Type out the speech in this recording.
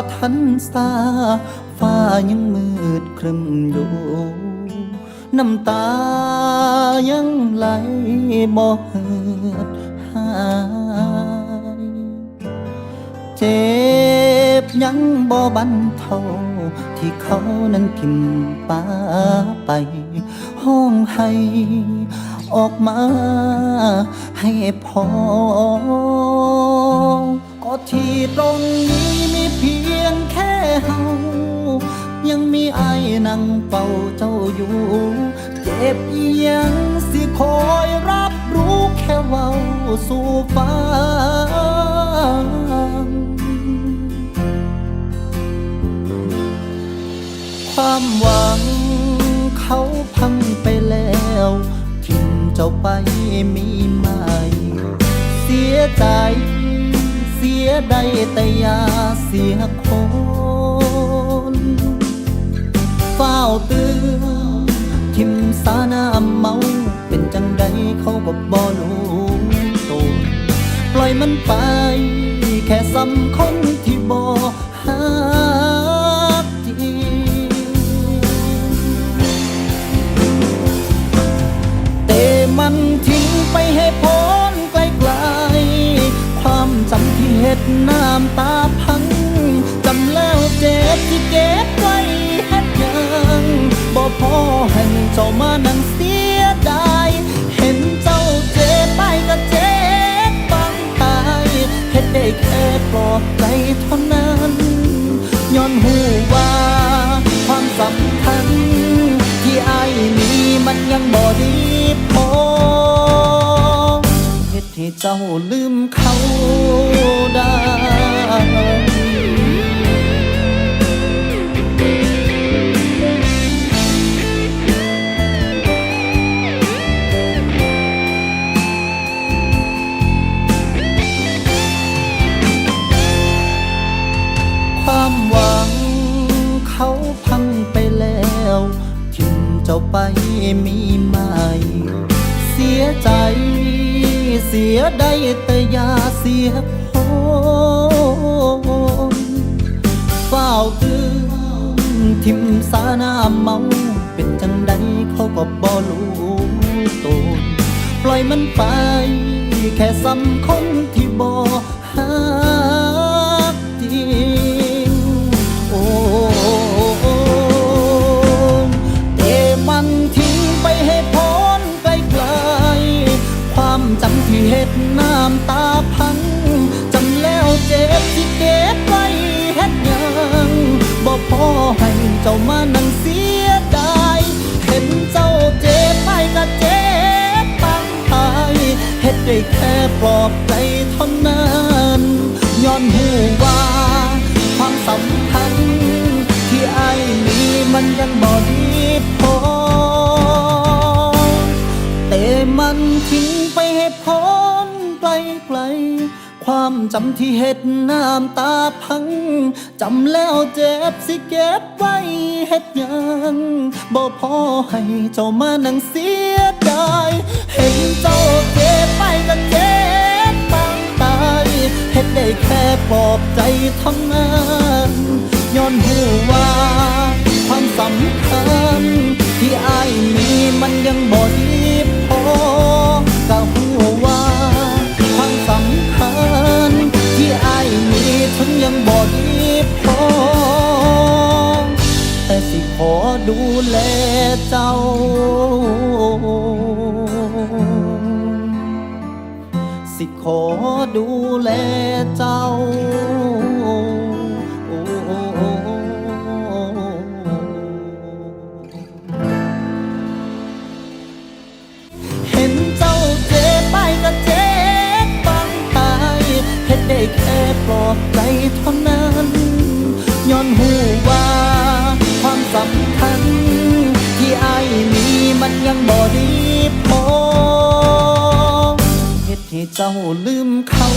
บ่ทันซาฟ้ายังมืดครึมอยู่ น้ำตายังไหลบ่เหือดหาย เจ็บยังบ่บันเทาที่เขานั้นทิมป้าไป ห้องให้ออกมาให้พอ ก็ที่ตรงนี้ เพียงแค่เฮายังมีไอ้นั่งเฝ้าเจ้าอยู่ เจ็บอีหยังสิคอยรับรู้แค่เว้าสู่ฟังความหวังเขาพังไปแล้วทิ้งเจ้าไปมีไหมเสียใจ เสียคนเฝ้าเตือนทิมสาน้ำเมา เป็นจังใดเขาก็บ่รู้ตัวปล่อยมันไป แค่ซ้ำคนที่บ่หักจริงแต่มันทิ้งไปให้พ้นไกลๆความจำที่เฮ็ดน้ำตา เจ็บที่เก็บไว้เฮ็ดยังบ่พอให้เจ้ามานั่งเสียดายเห็นเจ้าเจ็บไปก็เจ็บบังตายเฮ็ดได้แค่ปลอบใจเท่านั้นย้อนหูว่าความสำคัญที่ไอ้ายมีมันยังบ่ดีพอเฮ็ดให้เจ้าลืมเขาได้ วทิ้งเจ้าไปมีไหมเสียใจ เสียได้แต่อย่าเสียคนเฝ้าเตือนทิมสาน้ำเมา เป็นจังใดเขาก็บ่รู้ตนปล่อยมันไป แค่ซ้ำคนท จ้ามานั่งเสียดายเห็นเจ้าเจ็บไปก็เจ็บปังตายเฮ็ดได้แค่ปลอบใจเท่านั้นย้อนหูว่าความสำคัญที่ไอ้มีมันยังบ่ดีามจำที่เฮ็ดน้ำตาพัง จำแล้วเจ็บสิเก็บไว้เฮ็ดยังบ่พอให้เจ้ามานั่งเสียดายเห็นเจ้าเจ็บไปก็เจ็บปางตายเฮ็ดได้แค่ปลอบใจเท่านั้นย้อนหูว่า เจ้า สิขอดูแลเจ้า เจ้าลืมเขา